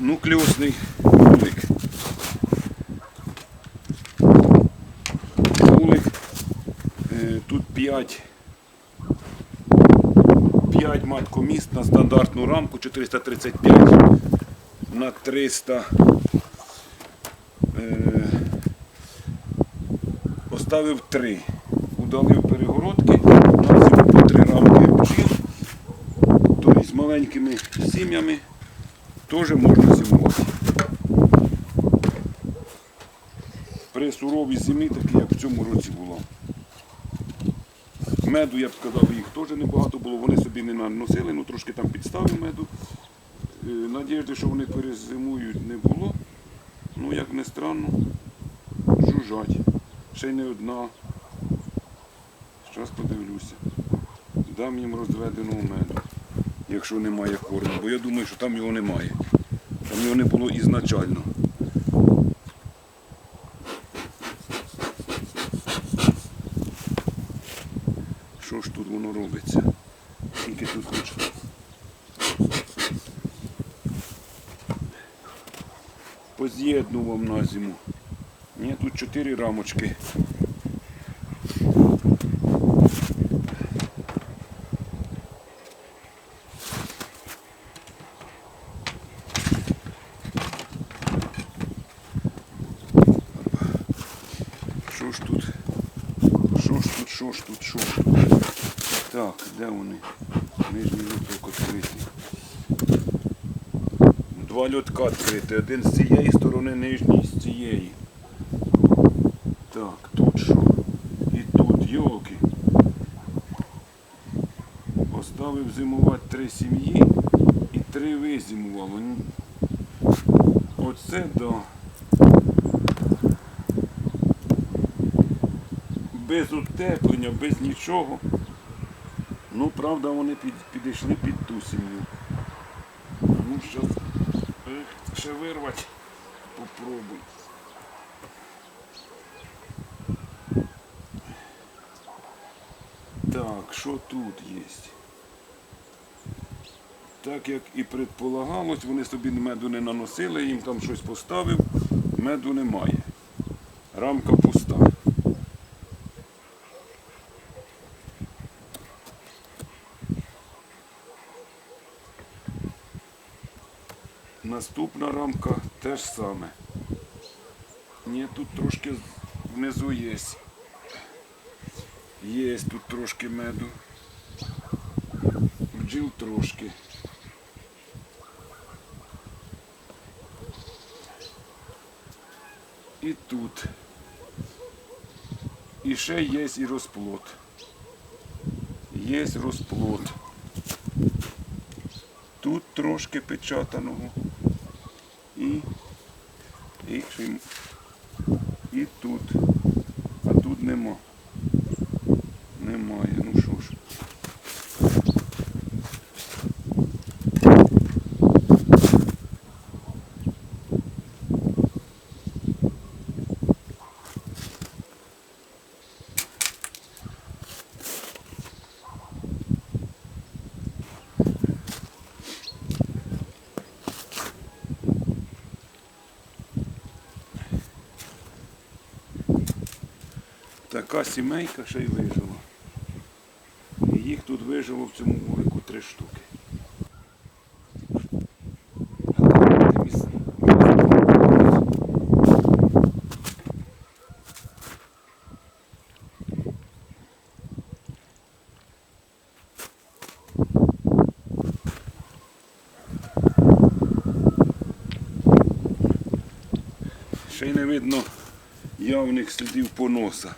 нуклеусний вулик. Вулик. Е, Тут 5 5 маткоміст на стандартну рамку 435 на 300. Е, Поставив 3. Удалив перегородки, на зиму по 3 рамки бджіл. Тобто з маленькими сім'ями теж можна зимувати. При суровій зимі, такі як в цьому році було. Меду, я б сказав, їх теж небагато було, вони собі не наносили, ну трошки там підставив меду. Е, Надіжди, що вони перезимують, не було. Ну, як не странно, жужжать. Ще не одна. Зараз подивлюся. Дам їм розведеного меду, якщо немає корму, бо я думаю, що там його немає. Там його не було ізначально. Що ж тут воно робиться? Скільки тут хоч. Поз'єднував на зиму. Ні, тут чотири рамочки. Що ж тут? Що ж тут, що ж тут, що ж тут? Так, де вони? Нижній люток відкритий. Два льотка відкриті, один з цієї сторони, нижній з цієї. Так, тут що? І тут, йолки. Поставив зимувати три сім'ї і три визимував. Ну, Оце да. Без утеплення, без нічого. Ну, правда, вони під, підійшли під ту сім'ю. Ну, що ще вирвати. Попробуй. Так, що тут є? Так як і предполагалось, вони собі меду не наносили, їм там щось поставив, меду немає. Рамка пуста. Наступна рамка теж саме. Ні, тут трошки внизу є. Є тут трошки меду. Бджіл трошки. І тут. І ще є і розплод. Є розплод. Тут трошки печатаного. І, і, чим- і тут. А тут нема. Немає. Ну що ж. Така сімейка ще й вижила. І їх тут вижило в цьому вулику три штуки. Ще й не видно явних слідів поноса.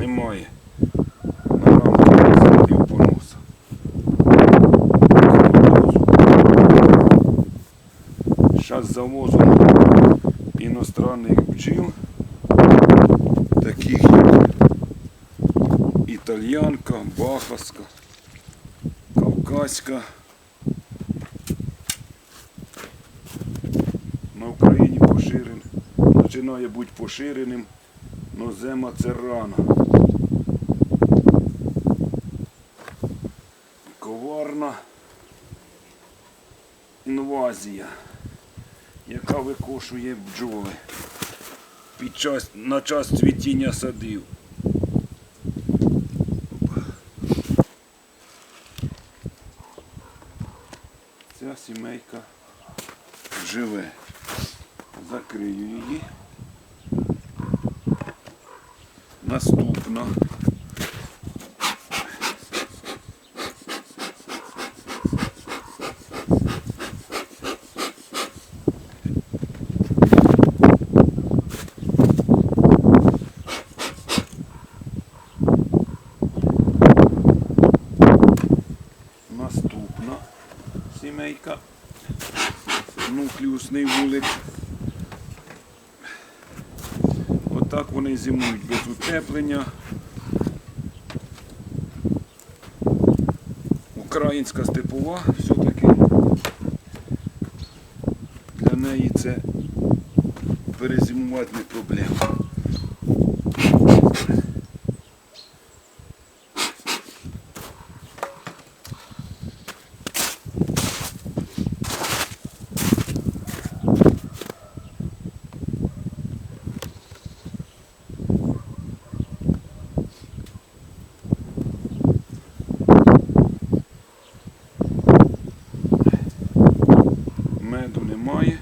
Немає. На слідів поноса. Зараз завозимо іностранних бджіл, таких як італьянка, бахаська, кавказька. На Україні поширен, починає бути поширеним нозема церана. Коварна інвазія, яка викошує бджоли під час, на час цвітіння садів. Ця сімейка живе. Закрию її. Наступна. Наступна сімейка. Нуклеусний вулик. Отак вони зимують без утеплення. Українська степова все-таки для неї це перезимувати не проблема. Меду немає.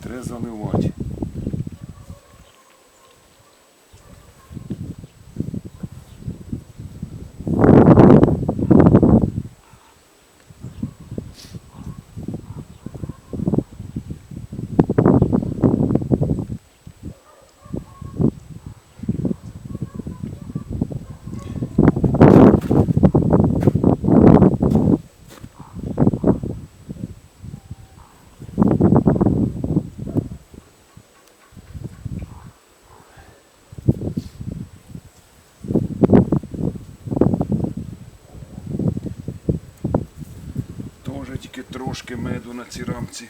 Треба заливати. Тоже тільки трошки меду на цій рамці.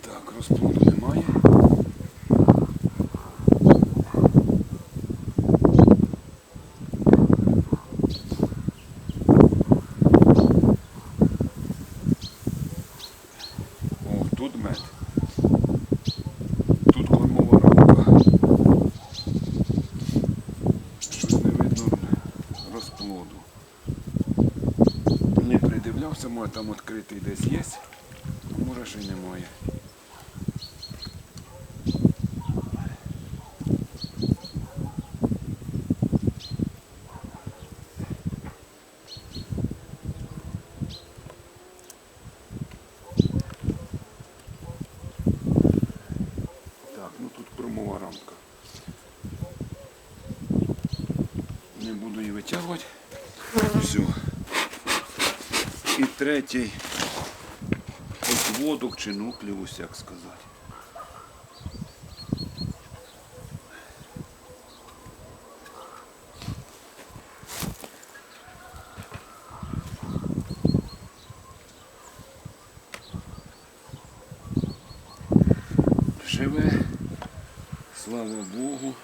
Так, розплоду немає. О, тут мед. Тут кормова рамка. Щось не видно розплоду. Не придивлявся, може там відкритий десь є, а може ще немає. Так, ну тут кормова рамка. Не буду її витягувати. Все. І третій подводок чи нуклеус, як сказати. Живе, слава Богу.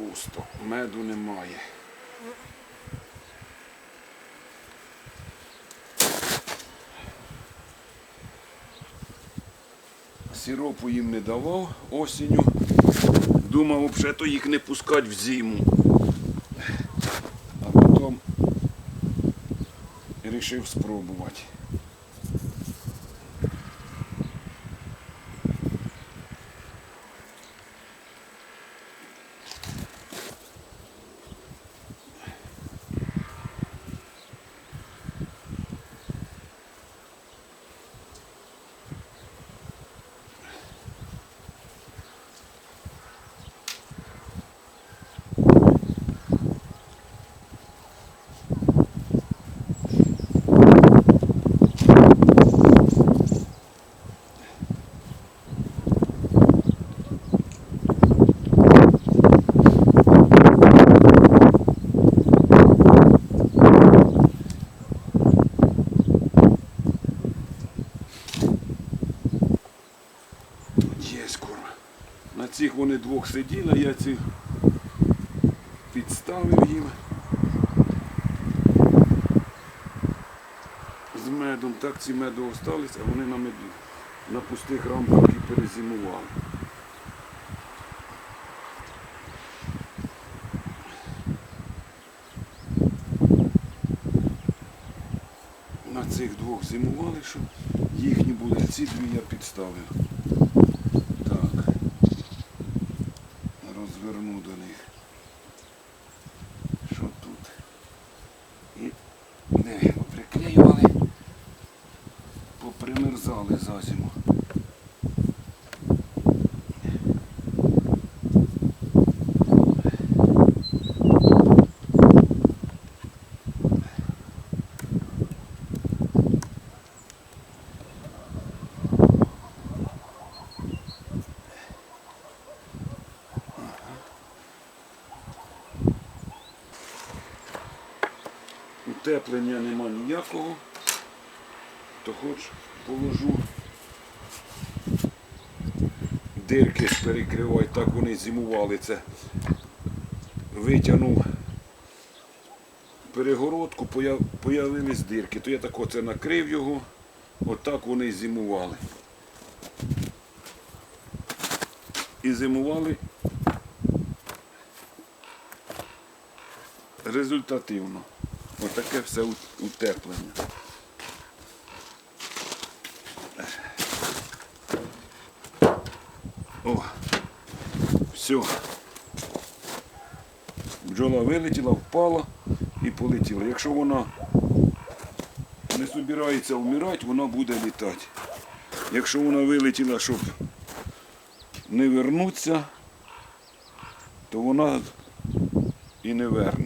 пусто, меду немає. Сіропу їм не давав осінню. Думав, вже то їх не пускати в зиму. А потім вирішив спробувати. Вони двох сиділи, я ці підставив їм. З медом, так ці меду остались, а вони на меду. На пустих рамках і перезимували. На цих двох зимували, щоб їхні були, ці дві я підставив. Розверну до них. Що тут? І не приклеювали, попримерзали за зиму. Утеплення нема ніякого. То хоч положу. Дирки перекривай, так вони зимували це. Витягнув перегородку, поя- появились дирки. То я так оце накрив його, отак вони зимували. І зимували результативно. Отаке все утеплення. О, все. Бджола вилетіла, впала і полетіла. Якщо вона не збирається вмирати, вона буде літати. Якщо вона вилетіла, щоб не вернутися, то вона і не вернеться.